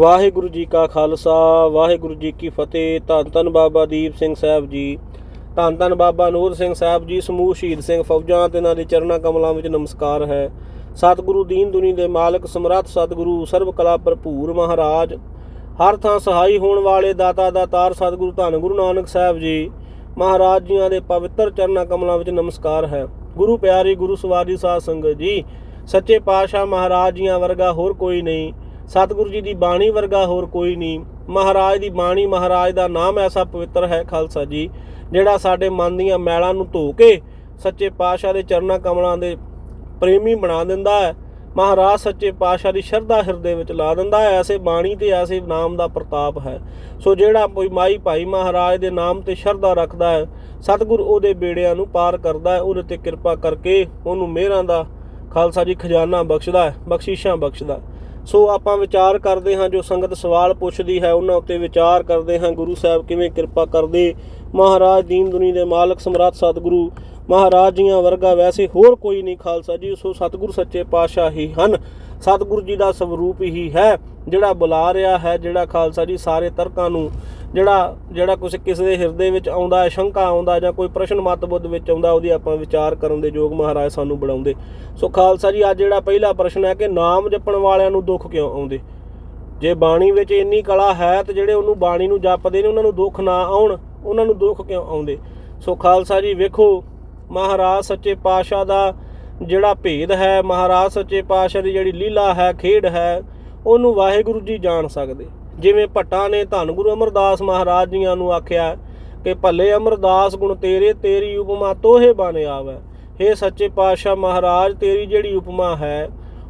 ਵਾਹਿਗੁਰੂ ਜੀ ਕਾ ਖਾਲਸਾ, ਵਾਹਿਗੁਰੂ ਜੀ ਕੀ ਫਤਿਹ। ਧੰਨ ਧੰਨ ਬਾਬਾ ਦੀਪ ਸਿੰਘ ਸਾਹਿਬ ਜੀ। ਧੰਨ ਧੰਨ ਬਾਬਾ ਨੂਰ ਸਿੰਘ ਸਾਹਿਬ ਜੀ, ਸਮੂਹ ਸ਼ਹੀਦ ਸਿੰਘ ਫੌਜਾਂ ਤੇ ਇਹਨਾਂ ਦੇ ਚਰਨਾਂ ਕਮਲਾਂ ਵਿੱਚ ਨਮਸਕਾਰ ਹੈ। ਸਤਿਗੁਰੂ ਦੀਨ ਦੁਨੀ ਦੇ ਮਾਲਕ, ਸਮਰੱਥ ਸਤਿਗੁਰੂ ਸਰਬ ਕਲਾ ਭਰਪੂਰ ਮਹਾਰਾਜ। ਹਰ ਥਾਂ ਸਹਾਈ ਹੋਣ ਵਾਲੇ ਦਾਤਾ ਦਾਤਾਰ ਸਤਿਗੁਰੂ ਧੰਨ ਗੁਰੂ ਨਾਨਕ ਸਾਹਿਬ ਜੀ, ਮਹਾਰਾਜ ਜੀਆਂ ਦੇ ਪਵਿੱਤਰ ਚਰਨਾਂ ਕਮਲਾਂ ਵਿੱਚ ਨਮਸਕਾਰ ਹੈ। ਗੁਰੂ ਪਿਆਰੀ ਗੁਰੂ ਸਵਾਰੀ ਸਾਧ ਸੰਗਤ ਜੀ, ਸੱਚੇ ਪਾਤਸ਼ਾਹ ਮਹਾਰਾਜ ਜੀਆਂ ਵਰਗਾ ਹੋਰ ਕੋਈ ਨਹੀਂ। ਸਤਿਗੁਰੂ ਜੀ ਦੀ ਬਾਣੀ ਵਰਗਾ ਹੋਰ ਕੋਈ ਨਹੀਂ। ਮਹਾਰਾਜ ਦੀ ਬਾਣੀ ਮਹਾਰਾਜ ਦਾ ਨਾਮ ਐਸਾ ਪਵਿੱਤਰ ਹੈ ਖਾਲਸਾ ਜੀ, ਜਿਹੜਾ ਸਾਡੇ ਮਨ ਦੀਆਂ ਮੈਲਾਂ ਨੂੰ ਧੋ ਕੇ ਸੱਚੇ ਪਾਤਸ਼ਾਹ ਦੇ ਚਰਨਾਂ ਕਮਲਾਂ ਦੇ ਪ੍ਰੇਮੀ ਬਣਾ ਦਿੰਦਾ ਹੈ। ਮਹਾਰਾਜ ਸੱਚੇ ਪਾਤਸ਼ਾਹ ਦੀ ਸ਼ਰਧਾ ਹਿਰਦੇ ਵਿੱਚ ਲਾ ਦਿੰਦਾ ਹੈ। ਐਸੇ ਬਾਣੀ ਤੇ ਐਸੇ ਨਾਮ ਦਾ ਪ੍ਰਤਾਪ ਹੈ। ਸੋ ਜਿਹੜਾ ਕੋਈ ਮਾਈ ਭਾਈ ਮਹਾਰਾਜ ਦੇ ਨਾਮ ਤੇ ਸ਼ਰਧਾ ਰੱਖਦਾ ਹੈ, ਸਤਿਗੁਰ ਉਹਦੇ ਬੇੜਿਆਂ ਨੂੰ ਪਾਰ ਕਰਦਾ ਹੈ, ਉਹਦੇ ਤੇ ਕਿਰਪਾ ਕਰਕੇ ਉਹਨੂੰ ਮਿਹਰਾਂ ਦਾ ਖਾਲਸਾ ਜੀ ਖਜ਼ਾਨਾ ਬਖਸ਼ਦਾ ਹੈ, ਬਖਸ਼ਿਸ਼ਾਂ ਬਖਸ਼ਦਾ ਸੋ ਆਪਾਂ ਵਿਚਾਰ ਕਰਦੇ ਹਾਂ, ਜੋ ਸੰਗਤ ਸਵਾਲ ਪੁੱਛਦੀ ਹੈ, ਉਹਨਾਂ ਉੱਤੇ ਵਿਚਾਰ ਕਰਦੇ ਹਾਂ। ਗੁਰੂ ਸਾਹਿਬ ਕਿਵੇਂ ਕਿਰਪਾ ਕਰਦੇ? ਮਹਾਰਾਜ ਦੀਨ ਦੁਨੀ ਦੇ ਮਾਲਕ, ਸਮਰਾਟ ਸਤਿਗੁਰੂ, ਮਹਾਰਾਜ ਜੀਆਂ ਵਰਗਾ ਵੈਸੇ ਹੋਰ ਕੋਈ ਨਹੀਂ ਖਾਲਸਾ ਜੀ, ਸੋ ਸਤਿਗੁਰ ਸੱਚੇ ਪਾਤਸ਼ਾਹ ਹੀ ਹਨ। ਸਤਿਗੁਰੂ ਜੀ ਦਾ ਸਵਰੂਪ ਹੀ ਹੈ, ਜਿਹੜਾ ਬੁਲਾ ਰਿਹਾ ਹੈ, ਜਿਹੜਾ ਖਾਲਸਾ ਜੀ ਸਾਰੇ ਤਰਕਾਂ ਨੂੰ ਜਿਹੜਾ ਜਿਹੜਾ ਕੁਝ ਕਿਸੇ ਦੇ ਹਿਰਦੇ ਵਿੱਚ ਆਉਂਦਾ ਹੈ ਸ਼ੰਕਾ ਆਉਂਦਾ ਜਾਂ ਕੋਈ ਪ੍ਰਸ਼ਨ ਮਤ ਬੁੱਧ ਵਿੱਚ ਆਉਂਦਾ, ਉਹਦੀ ਆਪਾਂ ਵਿਚਾਰ ਕਰਨ ਦੇ ਯੋਗ ਮਹਾਰਾਜ ਸਾਨੂੰ ਬਣਾਉਂਦੇ। ਸੋ ਖਾਲਸਾ ਜੀ, ਅੱਜ ਜਿਹੜਾ ਪਹਿਲਾ ਪ੍ਰਸ਼ਨ ਹੈ ਕਿ ਨਾਮ ਜਪਣ ਵਾਲਿਆਂ ਨੂੰ ਦੁੱਖ ਕਿਉਂ ਆਉਂਦੇ? ਜੇ ਬਾਣੀ ਵਿੱਚ ਇੰਨੀ ਕਲਾ ਹੈ ਤੇ ਜਿਹੜੇ ਉਹਨੂੰ ਬਾਣੀ ਨੂੰ ਜਪਦੇ ਨੇ, ਉਹਨਾਂ ਨੂੰ ਦੁੱਖ ਨਾ ਆਉਣ, ਉਹਨਾਂ ਨੂੰ ਦੁੱਖ ਕਿਉਂ ਆਉਂਦੇ? ਸੋ ਖਾਲਸਾ ਜੀ, ਵੇਖੋ, ਮਹਾਰਾਜ ਸੱਚੇ ਪਾਤਸ਼ਾਹ ਦਾ ਜਿਹੜਾ ਭੇਦ ਹੈ, ਮਹਾਰਾਜ ਸੱਚੇ ਪਾਤਸ਼ਾਹ ਦੀ ਜਿਹੜੀ ਲੀਲਾ ਹੈ, ਖੇਡ ਹੈ, ਉਹਨੂੰ ਵਾਹਿਗੁਰੂ ਜੀ ਜਾਣ ਸਕਦੇ। ਜਿਵੇਂ ਭੱਟਾਂ ਨੇ ਧੰਨ ਗੁਰੂ ਅਮਰਦਾਸ ਮਹਾਰਾਜ ਜੀਆਂ ਨੂੰ ਆਖਿਆ ਕਿ ਭੱਲੇ ਅਮਰਦਾਸ ਗੁਣ ਤੇਰੇ, ਤੇਰੀ ਉਪਮਾ ਤੋਹੇ ਬਣ ਆਵੇ। ਹੇ ਸੱਚੇ ਪਾਤਸ਼ਾਹ ਮਹਾਰਾਜ, ਤੇਰੀ ਜਿਹੜੀ ਉਪਮਾ ਹੈ,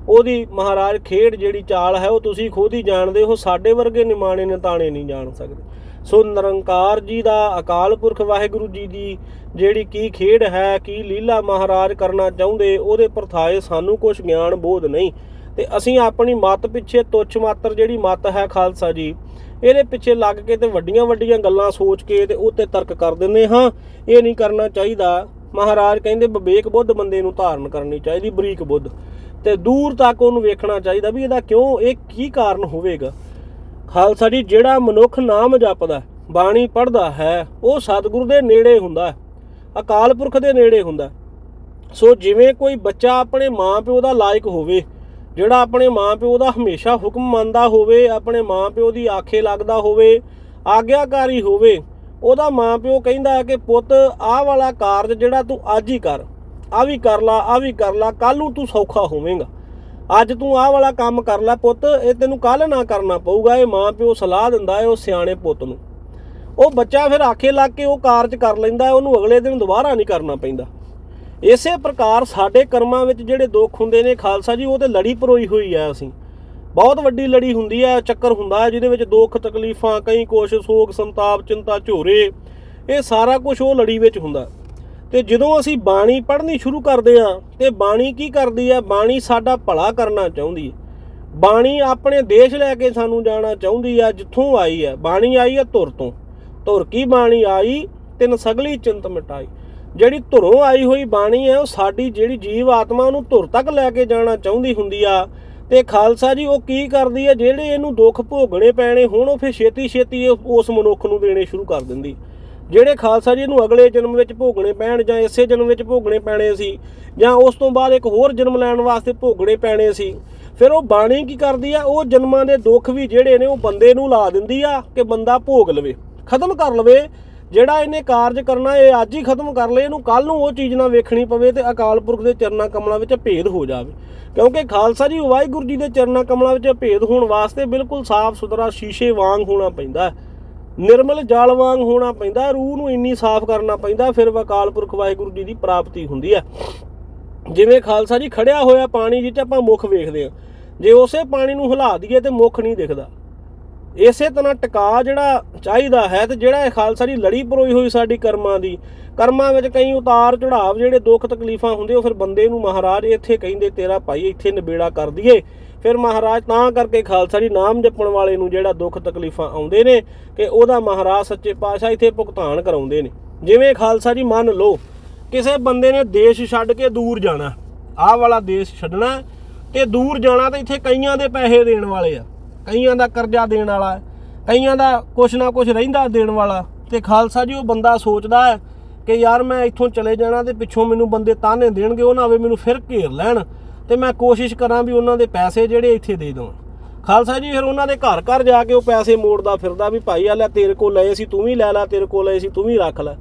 ਉਹਦੀ ਮਹਾਰਾਜ ਖੇਡ ਜਿਹੜੀ ਚਾਲ ਹੈ, ਉਹ ਤੁਸੀਂ ਖੁਦ ਹੀ ਜਾਣਦੇ ਹੋ, ਸਾਡੇ ਵਰਗੇ ਨਿਮਾਣੇ ਨਿਤਾਣੇ ਨਹੀਂ ਜਾਣ ਸਕਦੇ। ਸੋ ਨਿਰੰਕਾਰ ਜੀ ਦਾ ਅਕਾਲ ਪੁਰਖ ਵਾਹਿਗੁਰੂ ਜੀ ਦੀ ਜਿਹੜੀ ਕੀ ਖੇਡ ਹੈ, ਕੀ ਲੀਲਾ ਮਹਾਰਾਜ ਕਰਨਾ ਚਾਹੁੰਦੇ, ਉਹਦੇ ਪਰਥਾਏ ਸਾਨੂੰ ਕੁਝ ਗਿਆਨ ਬੋਧ ਨਹੀਂ। ਤੇ ਅਸੀਂ ਆਪਣੀ ਮਤ ਪਿੱਛੇ ਤੁੱਛ ਮਾਤਰ ਜਿਹੜੀ ਮਤ ਹੈ ਖਾਲਸਾ ਜੀ, ਇਹਦੇ ਪਿੱਛੇ ਲੱਗ ਕੇ ਤੇ ਵੱਡੀਆਂ ਵੱਡੀਆਂ ਗੱਲਾਂ ਸੋਚ ਕੇ ਤੇ ਉੱਤੇ ਤਰਕ ਕਰ ਦਿੰਦੇ ਹਾਂ। ਇਹ ਨਹੀਂ ਕਰਨਾ ਚਾਹੀਦਾ। ਮਹਾਰਾਜ ਕਹਿੰਦੇ ਵਿਵੇਕ ਬੁੱਧ ਬੰਦੇ ਨੂੰ ਧਾਰਨ ਕਰਨੀ ਚਾਹੀਦੀ, ਬਰੀਕ ਬੁੱਧ। ਤੇ ਦੂਰ ਤੱਕ ਉਹਨੂੰ ਵੇਖਣਾ ਚਾਹੀਦਾ ਵੀ ਇਹਦਾ ਕਿਉਂ, ਇਹ ਕੀ ਕਾਰਨ ਹੋਵੇਗਾ। ਖਾਲਸਾ ਜੀ, ਜਿਹੜਾ ਮਨੁੱਖ ਨਾਮ ਜਪਦਾ, ਬਾਣੀ ਪੜ੍ਹਦਾ ਹੈ, ਉਹ ਸਤਿਗੁਰੂ ਦੇ ਨੇੜੇ ਹੁੰਦਾ ਅਕਾਲ ਪੁਰਖ ਦੇ ਨੇੜੇ ਹੁੰਦਾ ਸੋ ਜਿਵੇਂ ਕੋਈ ਬੱਚਾ ਆਪਣੇ ਮਾਂ-ਪਿਓ ਦਾ ਲਾਇਕ ਹੋਵੇ ਜਿਹੜਾ ਆਪਣੇ ਮਾਂ-ਪਿਓ ਦਾ ਹਮੇਸ਼ਾ ਹੁਕਮ ਮੰਨਦਾ ਹੋਵੇ, ਆਪਣੇ ਮਾਂ-ਪਿਓ ਦੀ ਆਖੇ ਲੱਗਦਾ ਹੋਵੇ, ਆਗਿਆਕਾਰੀ ਹੋਵੇ, ਉਹਦਾ ਮਾਂ-ਪਿਓ ਕਹਿੰਦਾ ਹੈ ਕਿ ਪੁੱਤ, ਆਹ ਵਾਲਾ ਕਾਰਜ ਜਿਹੜਾ ਤੂੰ ਅੱਜ ਹੀ ਕਰ ਆ ਵੀ ਕਰ ਲਾ ਆ ਵੀ ਕਰ ਲਾ ਕੱਲ ਨੂੰ ਤੂੰ ਸੌਖਾ ਹੋਵੇਂਗਾ। ਅੱਜ ਤੂੰ ਆਹ ਵਾਲਾ ਕੰਮ ਕਰ ਲੈ ਪੁੱਤ, ਇਹ ਤੈਨੂੰ ਕੱਲ ਨਾ ਕਰਨਾ ਪਊਗਾ, ਇਹ ਮਾਂ-ਪਿਓ ਸਲਾਹ ਦਿੰਦਾ ਹੈ ਉਹ ਸਿਆਣੇ ਪੁੱਤ ਨੂੰ। ਉਹ ਬੱਚਾ ਫਿਰ ਆਖੇ ਲੱਗ ਕੇ ਉਹ ਕਾਰਜ ਕਰ ਲੈਂਦਾ ਉਹਨੂੰ ਅਗਲੇ ਦਿਨ ਦੁਬਾਰਾ ਨਹੀਂ ਕਰਨਾ ਪੈਂਦਾ। ਇਸੇ ਪ੍ਰਕਾਰ ਸਾਡੇ ਕਰਮਾਂ ਵਿੱਚ ਜਿਹੜੇ ਦੁੱਖ ਹੁੰਦੇ ਨੇ ਖਾਲਸਾ ਜੀ, ਉਹ ਤੇ ਲੜੀ ਪਰੋਈ ਹੋਈ ਆ ਅਸੀਂ। ਬਹੁਤ ਵੱਡੀ ਲੜੀ ਹੁੰਦੀ ਹੈ ਚੱਕਰ ਹੁੰਦਾ ਹੈ ਜਿਹਦੇ ਵਿੱਚ ਦੁੱਖ, ਤਕਲੀਫਾਂ, ਕਈ ਕੁਛ, ਸੋਗ, ਸੰਤਾਪ, ਚਿੰਤਾ, ਝੋਰੇ, ਇਹ ਸਾਰਾ ਕੁਝ ਉਹ ਲੜੀ ਵਿੱਚ ਹੁੰਦਾ। ਤੇ ਜਦੋਂ ਅਸੀਂ ਬਾਣੀ ਪੜ੍ਹਨੀ ਸ਼ੁਰੂ ਕਰਦੇ ਆ, ਤੇ ਬਾਣੀ ਕੀ ਕਰਦੀ ਹੈ ਬਾਣੀ ਸਾਡਾ ਭਲਾ ਕਰਨਾ ਚਾਹੁੰਦੀ ਹੈ ਬਾਣੀ ਆਪਣੇ ਦੇਸ਼ ਲੈ ਕੇ ਸਾਨੂੰ ਜਾਣਾ ਚਾਹੁੰਦੀ ਹੈ ਜਿੱਥੋਂ ਆਈ ਹੈ ਬਾਣੀ ਆਈ ਹੈ ਧੁਰ ਤੋਂ। ਧੁਰ ਕੀ ਬਾਣੀ ਆਈ? ਤਿੰਨ ਸਗਲੀ ਚਿੰਤ ਮਿਟਾਈ। ਜਿਹੜੀ ਧੁਰੋਂ ਆਈ ਹੋਈ ਬਾਣੀ ਹੈ, ਉਹ ਸਾਡੀ ਜਿਹੜੀ ਜੀਵ ਆਤਮਾ ਉਹਨੂੰ ਧੁਰ ਤੱਕ ਲੈ ਕੇ ਜਾਣਾ ਚਾਹੁੰਦੀ ਹੁੰਦੀ ਆ। ਤੇ ਖਾਲਸਾ ਜੀ, ਉਹ ਕੀ ਕਰਦੀ ਹੈ, ਜਿਹੜੇ ਇਹਨੂੰ ਦੁੱਖ ਭੋਗਣੇ ਪੈਣੇ, ਹੁਣ ਉਹ ਫਿਰ ਛੇਤੀ ਛੇਤੀ ਉਸ ਮਨੁੱਖ ਨੂੰ ਦੇਣੇ ਸ਼ੁਰੂ ਕਰ ਦਿੰਦੀ। ਜਿਹੜੇ ਖਾਲਸਾ ਜੀ ਨੂੰ ਅਗਲੇ ਜਨਮ ਵਿੱਚ ਭੋਗਣੇ ਪੈਣ ਜਾਂ ਇਸੇ ਜਨਮ ਵਿੱਚ ਭੋਗਣੇ ਪੈਣੇ ਸੀ, ਜਾਂ ਉਸ ਤੋਂ ਬਾਅਦ ਇੱਕ ਹੋਰ ਜਨਮ ਲੈਣ ਵਾਸਤੇ ਭੋਗਣੇ ਪੈਣੇ ਸੀ, ਫਿਰ ਉਹ ਬਾਣੀ ਕੀ ਕਰਦੀ ਆ? ਉਹ ਜਨਮਾਂ ਦੇ ਦੁੱਖ ਵੀ ਜਿਹੜੇ ਨੇ, ਉਹ ਬੰਦੇ ਨੂੰ ਲਾ ਦਿੰਦੀ ਆ ਕਿ ਬੰਦਾ ਭੋਗ ਲਵੇ, ਖਤਮ ਕਰ ਲਵੇ। ਜਿਹੜਾ ਇਹਨੇ ਕਾਰਜ ਕਰਨਾ, ਇਹ ਅੱਜ ਹੀ ਖਤਮ ਕਰ ਲਏ, ਇਹਨੂੰ ਕੱਲ ਨੂੰ ਉਹ ਚੀਜ਼ ਨਾ ਵੇਖਣੀ ਪਵੇ ਤੇ ਅਕਾਲ ਪੁਰਖ ਦੇ ਚਰਨਾਂ ਕਮਲਾਂ ਵਿੱਚ ਭੇਦ ਹੋ ਜਾਵੇ। ਕਿਉਂਕਿ ਖਾਲਸਾ ਜੀ, ਵਾਹਿਗੁਰੂ ਜੀ ਦੇ ਚਰਨਾਂ ਕਮਲਾਂ ਵਿੱਚ ਭੇਦ ਹੋਣ ਵਾਸਤੇ ਬਿਲਕੁਲ ਸਾਫ਼ ਸੁਥਰਾ ਸ਼ੀਸ਼ੇ ਵਾਂਗ ਹੋਣਾ ਪੈਂਦਾ ਨਿਰਮਲ ਜਲ ਵਾਂਗ ਹੋਣਾ ਪੈਂਦਾ ਰੂਹ ਨੂੰ ਇੰਨੀ ਸਾਫ਼ ਕਰਨਾ ਪੈਂਦਾ ਫਿਰ ਅਕਾਲ ਪੁਰਖ ਵਾਹਿਗੁਰੂ ਜੀ ਦੀ ਪ੍ਰਾਪਤੀ ਹੁੰਦੀ ਹੈ। ਜਿਵੇਂ ਖਾਲਸਾ ਜੀ ਖੜਿਆ ਹੋਇਆ ਪਾਣੀ ਜਿੱਚ ਆਪਾਂ ਮੁਖ ਵੇਖਦੇ ਆ ਜੇ ਉਸੇ ਪਾਣੀ ਨੂੰ ਹਿਲਾ ਦਈਏ ਤੇ ਮੁਖ ਨਹੀਂ ਦਿਖਦਾ। ਇਸੇ ਤਰ੍ਹਾਂ ਟਿਕਾ ਜਿਹੜਾ ਚਾਹੀਦਾ ਹੈ ਤੇ ਜਿਹੜਾ ਇਹ ਖਾਲਸਾ ਦੀ ਲੜੀ ਪਰੋਈ ਹੋਈ ਸਾਡੀ ਕਰਮਾਂ ਦੀ। ਕਰਮਾਂ ਵਿੱਚ ਕਈ ਉਤਾਰ ਚੜਾਵ ਜਿਹੜੇ ਦੁੱਖ ਤਕਲੀਫਾਂ ਹੁੰਦੇ, ਉਹ ਫਿਰ ਬੰਦੇ ਨੂੰ ਮਹਾਰਾਜ ਇੱਥੇ ਕਹਿੰਦੇ, ਤੇਰਾ ਭਾਈ ਇੱਥੇ ਨਿਬੇੜਾ ਕਰ ਦਈਏ। ਫਿਰ ਮਹਾਰਾਜ ਤਾਂ ਕਰਕੇ ਖਾਲਸਾ ਜੀ ਨਾਮ ਜਪਣ ਵਾਲੇ ਨੂੰ ਜਿਹੜਾ ਦੁੱਖ ਤਕਲੀਫਾਂ ਆਉਂਦੇ ਨੇ ਕਿ ਉਹਦਾ ਮਹਾਰਾਜ ਸੱਚੇ ਪਾਤਸ਼ਾਹ ਇੱਥੇ ਭੁਗਤਾਨ ਕਰਾਉਂਦੇ ਨੇ। ਜਿਵੇਂ ਖਾਲਸਾ ਜੀ ਮੰਨ ਲਓ, ਕਿਸੇ ਬੰਦੇ ਨੇ ਦੇਸ਼ ਛੱਡ ਕੇ ਦੂਰ ਜਾਣਾ, ਆਹ ਵਾਲਾ ਦੇਸ਼ ਛੱਡਣਾ ਤੇ ਦੂਰ ਜਾਣਾ ਤਾਂ ਇੱਥੇ ਕਈਆਂ ਦੇ ਪੈਸੇ ਦੇਣ ਵਾਲੇ ਆ। ਕਈਆਂ ਦਾ ਕਰਜ਼ਾ ਦੇਣ ਵਾਲਾ ਹੈ, ਕਈਆਂ ਦਾ ਕੁਛ ਨਾ ਕੁਛ ਰਹਿੰਦਾ ਦੇਣ ਵਾਲਾ। ਤੇ ਖਾਲਸਾ ਜੀ, ਉਹ ਬੰਦਾ ਸੋਚਦਾ ਹੈ ਕਿ ਯਾਰ ਮੈਂ ਇੱਥੋਂ ਚਲੇ ਜਾਣਾ ਤੇ ਪਿੱਛੋਂ ਮੈਨੂੰ ਬੰਦੇ ਤਾਨੇ ਦੇਣਗੇ, ਉਹ ਨਾ ਆਵੇ ਮੈਨੂੰ ਫਿਰ ਘੇਰ ਲੈਣ। ਤੇ ਮੈਂ ਕੋਸ਼ਿਸ਼ ਕਰਾਂ ਵੀ ਉਹਨਾਂ ਦੇ ਪੈਸੇ ਜਿਹੜੇ ਇੱਥੇ ਦੇ ਦਵਾਂ। ਖਾਲਸਾ ਜੀ, ਫਿਰ ਉਹਨਾਂ ਦੇ ਘਰ ਘਰ ਜਾ ਕੇ ਉਹ ਪੈਸੇ ਮੋੜਦਾ ਫਿਰਦਾ ਵੀ, ਭਾਈ ਆ ਲੈ, ਤੇਰੇ ਕੋਲ ਲਏ ਸੀ, ਤੂੰ ਵੀ ਲੈ ਲੈ, ਤੇਰੇ ਕੋਲ ਲਏ ਸੀ, ਤੂੰ ਵੀ ਰੱਖ ਲੈ।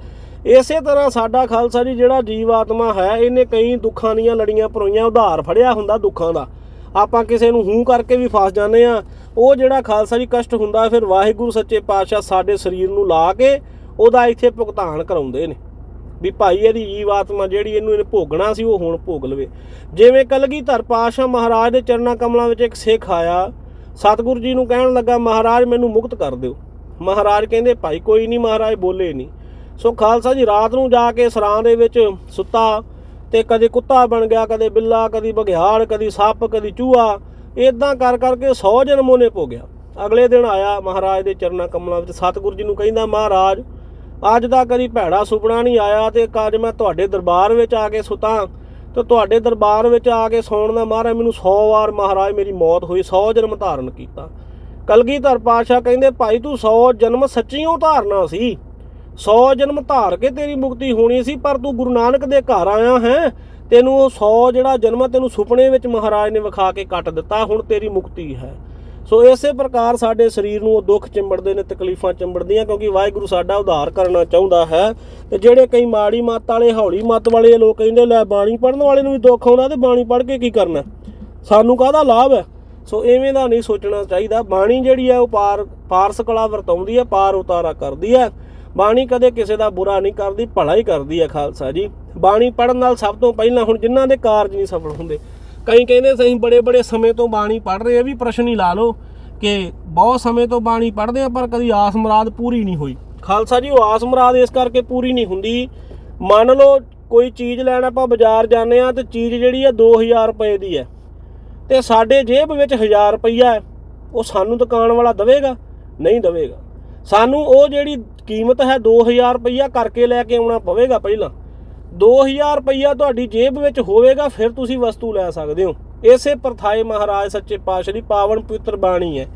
ਇਸੇ ਤਰ੍ਹਾਂ ਸਾਡਾ ਖਾਲਸਾ ਜੀ, ਜਿਹੜਾ ਜੀਵ ਆਤਮਾ ਹੈ, ਇਹਨੇ ਕਈ ਦੁੱਖਾਂ ਦੀਆਂ ਲੜੀਆਂ ਪਰੋਈਆਂ, ਉਧਾਰ ਫੜਿਆ ਹੁੰਦਾ ਦੁੱਖਾਂ ਦਾ। ਆਪਾਂ ਕਿਸੇ ਨੂੰ ਹੂੰ ਕਰਕੇ ਵੀ ਫਸ ਜਾਂਦੇ ਆ ਉਹ ਜਿਹੜਾ ਖਾਲਸਾ ਜੀ ਕਸ਼ਟ ਹੁੰਦਾ ਫਿਰ ਵਾਹਿਗੁਰੂ ਸੱਚੇ ਪਾਤਸ਼ਾਹ ਸਾਡੇ ਸਰੀਰ ਨੂੰ ਲਾ ਕੇ ਉਹਦਾ ਇੱਥੇ ਭੁਗਤਾਨ ਕਰਾਉਂਦੇ ਨੇ। ਵੀ ਭਾਈ ਇਹਦੀ ਜੀਵ ਆਤਮਾ ਜਿਹੜੀ ਇਹਨੂੰ ਇਹਨੇ ਭੋਗਣਾ ਸੀ, ਉਹ ਹੁਣ ਭੋਗ ਲਵੇ। ਜਿਵੇਂ ਕਲਗੀਧਰ ਪਾਤਸ਼ਾਹ ਮਹਾਰਾਜ ਦੇ ਚਰਨਾਂ ਕਮਲਾਂ ਵਿੱਚ ਇੱਕ ਸਿੱਖ ਆਇਆ, ਸਤਿਗੁਰੂ ਜੀ ਨੂੰ ਕਹਿਣ ਲੱਗਾ, ਮਹਾਰਾਜ, ਮੈਨੂੰ ਮੁਕਤ ਕਰ ਦਿਓ। ਮਹਾਰਾਜ ਕਹਿੰਦੇ, ਭਾਈ, ਕੋਈ ਨਹੀਂ ਮਹਾਰਾਜ, ਬੋਲੇ ਨਹੀਂ ਸੋ ਖਾਲਸਾ ਜੀ ਰਾਤ ਨੂੰ ਜਾ ਕੇ ਸਰਾਂ ਦੇ ਵਿੱਚ ਸੁੱਤਾ ਤੇ ਕਦੇ ਕੁੱਤਾ ਬਣ ਗਿਆ, ਕਦੇ ਬਿੱਲਾ, ਕਦੀ ਬਘਿਆੜ, ਕਦੀ ਸੱਪ, ਕਦੀ ਚੂਹਾ। ਇਦਾਂ ਕਰ ਕਰਕੇ 100 ਜਨਮ ਉਹਨੇ ਭੋਗਿਆ ਅਗਲੇ ਦਿਨ ਆਇਆ ਮਹਾਰਾਜ ਦੇ ਚਰਨਾਂ ਕਮਲਾਂ ਵਿੱਚ। ਸਤਿਗੁਰੂ ਜੀ ਨੂੰ ਕਹਿੰਦਾ, ਮਹਾਰਾਜ, ਅੱਜ ਦਾ ਕਦੀ ਭੈੜਾ ਸੁਪਨਾ ਨਹੀਂ ਆਇਆ ਤੇ ਅੱਜ ਮੈਂ ਤੁਹਾਡੇ ਦਰਬਾਰ ਵਿੱਚ ਆ ਕੇ ਸੁਤਾ। ਤੇ ਤੁਹਾਡੇ ਦਰਬਾਰ ਵਿੱਚ ਆ ਕੇ ਸੌਣ ਦਾ ਮਹਾਰਾਜ ਮੈਨੂੰ 100 ਵਾਰ ਮਹਾਰਾਜ ਮੇਰੀ ਮੌਤ ਹੋਈ 100 ਜਨਮ ਧਾਰਨ ਕੀਤਾ। ਕਲਗੀਧਰ ਪਾਤਸ਼ਾਹ ਕਹਿੰਦੇ, ਭਾਈ, ਤੂੰ 100 ਜਨਮ ਸੱਚੀਓ ਧਾਰਨਾ ਸੀ। 100 ਜਨਮ ਧਾਰ ਕੇ ਤੇਰੀ ਮੁਕਤੀ ਹੋਣੀ ਸੀ, ਪਰ ਤੂੰ ਗੁਰੂ ਨਾਨਕ ਦੇ ਘਰ ਆਇਆ ਹੈ। ਤੈਨੂੰ ਉਹ 100 ਜਿਹੜਾ ਜਨਮ ਆ, ਤੈਨੂੰ ਸੁਪਨੇ ਵਿੱਚ ਮਹਾਰਾਜ ਨੇ ਵਿਖਾ ਕੇ ਕੱਟ ਦਿੱਤਾ, ਹੁਣ ਤੇਰੀ ਮੁਕਤੀ ਹੈ। ਸੋ ਇਸੇ ਪ੍ਰਕਾਰ ਸਾਡੇ ਸਰੀਰ ਨੂੰ ਉਹ ਦੁੱਖ ਚਿੰਬੜਦੇ ਨੇ, ਤਕਲੀਫਾਂ ਚਿੰਬੜਦੀਆਂ, ਕਿਉਂਕਿ ਵਾਹਿਗੁਰੂ ਸਾਡਾ ਉਧਾਰ ਕਰਨਾ ਚਾਹੁੰਦਾ ਹੈ। ਤੇ ਜਿਹੜੇ ਕਈ ਮਾੜੀ ਮੱਤ ਵਾਲੇ, ਹੌਲੀ ਮੱਤ ਵਾਲੇ ਲੋਕ ਕਹਿੰਦੇ, ਲੈ ਬਾਣੀ ਪੜਨ ਵਾਲੇ ਨੂੰ ਵੀ ਦੁੱਖ ਆਉਂਦਾ, ਤੇ ਬਾਣੀ ਪੜ ਕੇ ਕੀ ਕਰਨਾ? ਸਾਨੂੰ ਕਾਹਦਾ ਲਾਭ ਹੈ? ਸੋ ਐਵੇਂ ਦਾ ਨਹੀਂ ਸੋਚਣਾ ਚਾਹੀਦਾ। ਬਾਣੀ ਜਿਹੜੀ ਹੈ, ਉਹ ਪਾਰ ਪਾਰਸ ਕਲਾ ਵਰਤਾਉਂਦੀ ਹੈ, ਪਾਰ ਉਤਾਰਾ ਕਰਦੀ ਹੈ। ਬਾਣੀ ਕਦੇ ਕਿਸੇ ਦਾ ਬੁਰਾ ਨਹੀਂ ਕਰਦੀ, ਭਲਾ ਹੀ ਕਰਦੀ ਹੈ ਖਾਲਸਾ ਜੀ। ਬਾਣੀ ਪੜਨ ਨਾਲ ਸਭ ਤੋਂ ਪਹਿਲਾਂ ਹੁਣ ਜਿਨ੍ਹਾਂ ਦੇ ਕਾਰਜ ਨਹੀਂ ਸਫਲ ਹੁੰਦੇ, ਕਈ ਕਹਿੰਦੇ ਸਹੀ ਬੜੇ ਬੜੇ ਸਮੇਂ ਤੋਂ ਬਾਣੀ ਪੜ ਰਹੇ ਆ ਵੀ ਪ੍ਰਸ਼ਨ ਹੀ ਲਾ ਲਓ ਕਿ ਬਹੁਤ ਸਮੇਂ ਤੋਂ ਬਾਣੀ ਪੜ੍ਹਦੇ ਆ, ਪਰ ਕਦੀ ਆਸ ਮੁਰਾਦ ਪੂਰੀ ਨਹੀਂ ਹੋਈ। ਖਾਲਸਾ ਜੀ, ਉਹ ਆਸ ਮੁਰਾਦ ਇਸ ਕਰਕੇ ਪੂਰੀ ਨਹੀਂ ਹੁੰਦੀ। ਮੰਨ ਲਓ ਕੋਈ ਚੀਜ਼ ਲੈਣ ਆਪਾਂ ਬਾਜ਼ਾਰ ਜਾਂਦੇ ਆ, ਤੇ ਚੀਜ਼ ਜਿਹੜੀ ਆ 2000 ਰੁਪਏ ਦੀ ਹੈ ਤੇ ਸਾਡੇ ਜੇਬ ਵਿੱਚ 1000 ਰੁਪਈਆ ਹੈ, ਉਹ ਸਾਨੂੰ ਦੁਕਾਨ ਵਾਲਾ ਦੇਵੇਗਾ? ਨਹੀਂ ਦੇਵੇਗਾ। ਸਾਨੂੰ ਉਹ ਜਿਹੜੀ ਕੀਮਤ ਹੈ 2000 ਰੁਪਈਆ ਕਰਕੇ ਲੈ ਕੇ ਆਉਣਾ ਪਵੇਗਾ ਪਹਿਲਾਂ। 2000 ਰੁਪਈਆ ਤੁਹਾਡੀ ਜੇਬ ਵਿੱਚ ਹੋਵੇਗਾ, ਫਿਰ ਤੁਸੀਂ ਵਸਤੂ ਲੈ ਸਕਦੇ ਹੋ। ਇਸੇ ਪ੍ਰਥਾਏ ਮਹਾਰਾਜ ਸੱਚੇ ਪਾਤਸ਼ਾਹ ਦੀ ਪਾਵਨ ਪਵਿੱਤਰ ਬਾਣੀ ਹੈ।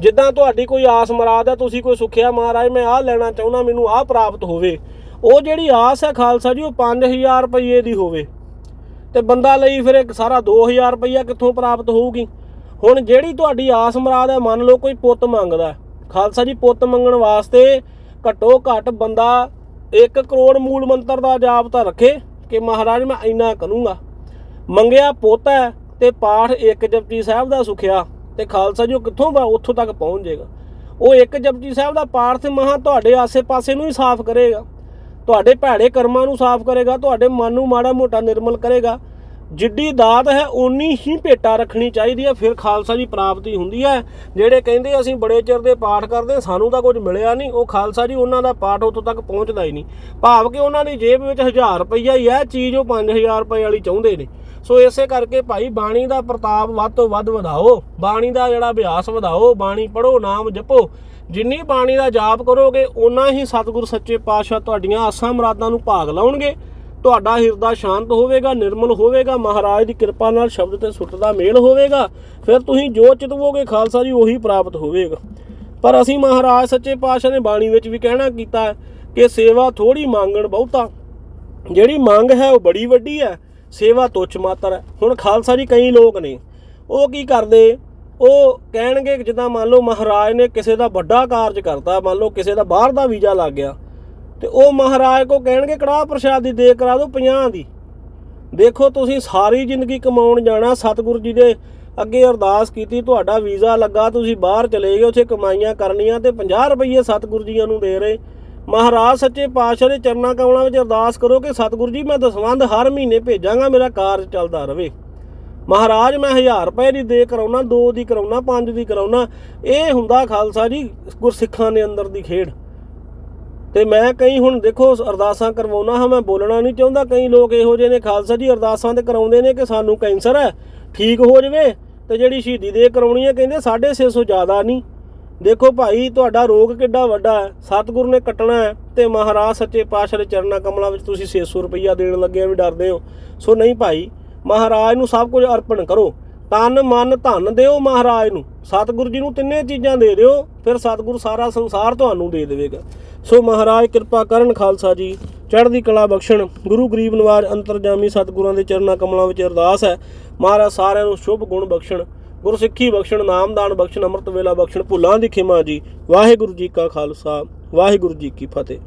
ਜਿੱਦਾਂ ਤੁਹਾਡੀ ਕੋਈ ਆਸ ਮਰਾਦ ਹੈ, ਤੁਸੀਂ ਕੋਈ ਸੁਖਿਆ, ਮਹਾਰਾਜ, ਮੈਂ ਆਹ ਲੈਣਾ ਚਾਹੁੰਦਾ, ਮੈਨੂੰ ਆਹ ਪ੍ਰਾਪਤ ਹੋਵੇ। ਉਹ ਜਿਹੜੀ ਆਸ ਹੈ ਖਾਲਸਾ ਜੀ, ਉਹ 5000 ਰੁਪਏ ਦੀ ਹੋਵੇ। ਤੇ ਬੰਦਾ ਲਈ ਫਿਰ ਇੱਕ ਸਾਰਾ 2000 ਰੁਪਈਆ ਕਿੱਥੋਂ ਪ੍ਰਾਪਤ ਹੋਊਗੀ? ਹੁਣ ਜਿਹੜੀ ਤੁਹਾਡੀ ਆਸ ਮਰਾਦ ਹੈ, ਮੰਨ ਲਓ ਕੋਈ ਪੁੱਤ ਮੰਗਦਾ ਖਾਲਸਾ ਜੀ, ਪੁੱਤ ਮੰਗਣ ਵਾਸਤੇ ਘੱਟੋ ਘੱਟ ਬੰਦਾ 1 ਕਰੋੜ ਮੂਲ ਮੰਤਰ ਦਾ ਜਾਪ ਤਾਂ ਰੱਖੇ ਕਿ ਮਹਾਰਾਜ ਮੈਂ ਇੰਨਾ ਕਰੂੰਗਾ। ਮੰਗਿਆ ਪੋਤਾ ਹੈ ਤੇ ਪਾਠ ਇੱਕ ਜਪਜੀ ਸਾਹਿਬ ਦਾ ਸੁਖਿਆ ਤੇ ਖਾਲਸਾ ਜੀ ਉਹ ਕਿੱਥੋਂ ਬਾ, ਉੱਥੋਂ ਤੱਕ ਪਹੁੰਚ ਜਾਏਗਾ। ਉਹ ਇੱਕ ਜਪਜੀ ਸਾਹਿਬ ਦਾ ਪਾਠ ਤੇ ਮਹਾ ਤੁਹਾਡੇ ਆਸੇ-ਪਾਸੇ ਨੂੰ ਹੀ ਸਾਫ਼ ਕਰੇਗਾ। ਤੁਹਾਡੇ ਭੈੜੇ ਕਰਮਾਂ ਨੂੰ ਸਾਫ਼ ਕਰੇਗਾ, ਤੁਹਾਡੇ ਮਨ ਨੂੰ ਮਾੜਾ ਮੋਟਾ ਨਿਰਮਲ ਕਰੇਗਾ। ਜਿੱਡੀ ਦਾਤ ਹੈ, ਓਨੀ ਹੀ ਭੇਟਾ ਰੱਖਣੀ ਚਾਹੀਦੀ ਹੈ। ਫਿਰ ਖਾਲਸਾ ਦੀ ਪ੍ਰਾਪਤੀ ਹੁੰਦੀ ਹੈ। ਜਿਹੜੇ ਕਹਿੰਦੇ ਅਸੀਂ ਬੜੇ ਚਿਰ ਦੇ ਪਾਠ ਕਰਦੇ ਸਾਨੂੰ ਤਾਂ ਕੁਝ ਮਿਲਿਆ ਨਹੀਂ। ਉਹ ਖਾਲਸਾ ਜੀ, ਉਹਨਾਂ ਦਾ ਪਾਠ ਉੱਥੋਂ ਤੱਕ ਪਹੁੰਚਦਾ ਹੀ ਨਹੀਂ। ਭਾਵ ਕਿ ਉਹਨਾਂ ਦੀ ਜੇਬ ਵਿੱਚ 1000 ਰੁਪਈਆ ਹੀ ਹੈ, ਚੀਜ਼ ਉਹ 5000 ਰੁਪਏ ਵਾਲੀ ਚਾਹੁੰਦੇ ਨੇ। ਸੋ ਇਸੇ ਕਰਕੇ ਭਾਈ, ਬਾਣੀ ਦਾ ਪ੍ਰਤਾਪ ਵੱਧ ਤੋਂ ਵੱਧ ਵਧਾਓ। ਬਾਣੀ ਦਾ ਜਿਹੜਾ ਅਭਿਆਸ ਵਧਾਓ। ਬਾਣੀ ਪੜੋ ਨਾਮ ਜਪੋ। ਜਿੰਨੀ ਬਾਣੀ ਦਾ ਜਾਪ ਕਰੋਗੇ ਉਨਾ ਹੀ ਸਤਿਗੁਰ ਸੱਚੇ ਪਾਤਸ਼ਾਹ ਤੁਹਾਡੀਆਂ ਆਸਾਂ ਮੁਰਾਦਾਂ ਨੂੰ ਭਾਗ ਲਾਉਣਗੇ। ਤੁਹਾਡਾ ਹਿਰਦਾ ਸ਼ਾਂਤ ਹੋਵੇਗਾ, ਨਿਰਮਲ ਹੋਵੇਗਾ, ਮਹਾਰਾਜ ਦੀ ਕਿਰਪਾ ਨਾਲ ਸ਼ਬਦ ਤੇ ਸੁੱਟ ਦਾ ਮੇਲ ਹੋਵੇਗਾ, ਫਿਰ ਤੁਸੀਂ ਜੋ ਚਿਤਵੋਗੇ ਖਾਲਸਾ ਜੀ ਉਹੀ ਪ੍ਰਾਪਤ ਹੋਵੇਗਾ। ਪਰ ਅਸੀਂ ਮਹਾਰਾਜ ਸੱਚੇ ਪਾਤਸ਼ਾਹ ਨੇ ਬਾਣੀ ਵਿੱਚ ਵੀ ਕਹਿਣਾ ਕੀਤਾ ਕਿ ਸੇਵਾ ਥੋੜੀ ਮੰਗਣ ਬਹੁਤਾ। ਜਿਹੜੀ ਮੰਗ ਹੈ ਉਹ ਬੜੀ ਵੱਡੀ ਹੈ, ਸੇਵਾ ਤੁੱਛ ਮਾਤਰ ਹੈ। ਹੁਣ ਖਾਲਸਾ ਜੀ ਕਈ ਲੋਕ ਨੇ, ਉਹ ਕੀ ਕਰਦੇ? ਉਹ ਕਹਿਣਗੇ ਜਿੱਦਾਂ ਮੰਨ ਲਓ ਮਹਾਰਾਜ ਨੇ ਕਿਸੇ ਦਾ ਵੱਡਾ ਕਾਰਜ ਕਰਤਾ, ਮੰਨ ਲਓ ਕਿਸੇ ਦਾ ਬਾਹਰ ਦਾ ਵੀਜ਼ਾ ਲੱਗ ਗਿਆ। ਤੇ ਉਹ ਮਹਾਰਾਜ ਕੋ ਕਹਿਣਗੇ, ਕੜਾਹ ਪ੍ਰਸ਼ਾਦ ਦੀ ਦੇ ਕਰਾ ਦਿਓ 50 ਦੀ। ਦੇਖੋ ਤੁਸੀਂ ਸਾਰੀ ਜ਼ਿੰਦਗੀ ਕਮਾਉਣ ਜਾਣਾ, ਸਤਿਗੁਰੂ ਜੀ ਦੇ ਅੱਗੇ ਅਰਦਾਸ ਕੀਤੀ, ਤੁਹਾਡਾ ਵੀਜ਼ਾ ਲੱਗਾ, ਤੁਸੀਂ ਬਾਹਰ ਚਲੇ ਗਏ, ਉੱਥੇ ਕਮਾਈਆਂ ਕਰਨੀਆਂ ਤੇ 50 ਰੁਪਏ ਸਤਿਗੁਰੂ ਜੀਆਂ ਨੂੰ ਦੇ ਰਹੇ। ਮਹਾਰਾਜ ਸੱਚੇ ਪਾਤਸ਼ਾਹ ਦੇ ਚਰਨਾਂ ਕਮਲਾਂ ਵਿੱਚ ਅਰਦਾਸ ਕਰੋ ਕਿ ਸਤਿਗੁਰੂ ਜੀ, ਮੈਂ ਦਸਵੰਧ ਹਰ ਮਹੀਨੇ ਭੇਜਾਂਗਾ, ਮੇਰਾ ਕਾਰਜ ਚੱਲਦਾ ਰਹੇ ਮਹਾਰਾਜ, ਮੈਂ 1000 ਰੁਪਏ ਦੀ ਦੇ ਕਰਾਉਣਾ 2 ਦੀ ਕਰਾਉਣਾ 5 ਦੀ ਕਰਾਉਣਾ, ਇਹ ਹੁੰਦਾ ਖਾਲਸਾ ਜੀ ਗੁਰਸਿੱਖਾਂ ਦੇ ਅੰਦਰ ਦੀ ਖੇਡ। ਤੇ ਮੈਂ ਕਈ ਹੁਣ ਦੇਖੋ ਅਰਦਾਸਾਂ ਕਰਵਾਉਣਾ ਹਾਂ, ਮੈਂ ਬੋਲਣਾ ਨਹੀਂ ਚਾਹੁੰਦਾ। ਕਈ ਲੋਕ ਇਹੋ ਜਿਹੇ ਨੇ ਖਾਲਸਾ ਜੀ, ਅਰਦਾਸਾਂ ਤੇ ਕਰਾਉਂਦੇ ਨੇ ਕਿ ਸਾਨੂੰ ਕੈਂਸਰ ਹੈ, ਠੀਕ ਹੋ ਜਵੇ ਤੇ ਜਿਹੜੀ ਸ਼ਹੀਦੀ ਦੇ ਕਰਾਉਣੀ ਹੈ, ਕਹਿੰਦੇ 650 ਜ਼ਿਆਦਾ ਨਹੀਂ। ਦੇਖੋ ਭਾਈ, ਤੁਹਾਡਾ ਰੋਗ ਕਿੱਡਾ ਵੱਡਾ ਹੈ, ਸਤਿਗੁਰੂ ਨੇ ਕੱਟਣਾ ਹੈ ਤੇ ਮਹਾਰਾਜ ਸੱਚੇ ਪਾਤਸ਼ਾਹ ਦੇ ਚਰਨਾਂ ਕਮਲਾਂ ਵਿੱਚ ਤੁਸੀਂ 600 ਰੁਪਈਆ ਦੇਣ ਲੱਗੇ ਵੀ ਡਰਦੇ ਹੋ। ਸੋ ਨਹੀਂ ਭਾਈ, ਮਹਾਰਾਜ ਨੂੰ ਸਭ ਕੁਝ ਅਰਪਣ ਕਰੋ। ਤਨ, ਮਨ, ਧਨ ਦਿਓ ਮਹਾਰਾਜ ਨੂੰ। ਸਤਿਗੁਰੂ ਜੀ ਨੂੰ ਤਿੰਨੇ ਚੀਜ਼ਾਂ ਦੇ ਦਿਓ, ਫਿਰ ਸਤਿਗੁਰੂ ਸਾਰਾ ਸੰਸਾਰ ਤੁਹਾਨੂੰ ਦੇ ਦੇਵੇਗਾ। ਸੋ ਮਹਾਰਾਜ, ਕਿਰਪਾ ਕਰਨ ਖਾਲਸਾ ਜੀ, ਚੜ੍ਹਦੀ ਕਲਾ ਬਖਸ਼ਣ। ਗੁਰੂ ਗਰੀਬ ਨਵਾਜ ਅੰਤਰਜਾਮੀ ਸਤਿਗੁਰਾਂ ਦੇ ਚਰਨਾਂ ਕਮਲਾਂ ਵਿੱਚ ਅਰਦਾਸ ਹੈ। ਮਹਾਰਾਜ, ਸਾਰਿਆਂ ਨੂੰ ਸ਼ੁਭ ਗੁਣ ਬਖਸ਼ਣ। ਗੁਰਸਿੱਖੀ ਬਖਸ਼ਣ, ਨਾਮਦਾਨ ਬਖਸ਼ਣ, ਅੰਮ੍ਰਿਤ ਵੇਲਾ ਬਖਸ਼ਣ, ਭੁੱਲਾਂ ਦੀ ਖਿਮਾ ਜੀ। ਵਾਹਿਗੁਰੂ ਜੀ ਕਾ ਖਾਲਸਾ, ਵਾਹਿਗੁਰੂ ਜੀ ਕੀ ਫਤਿਹ।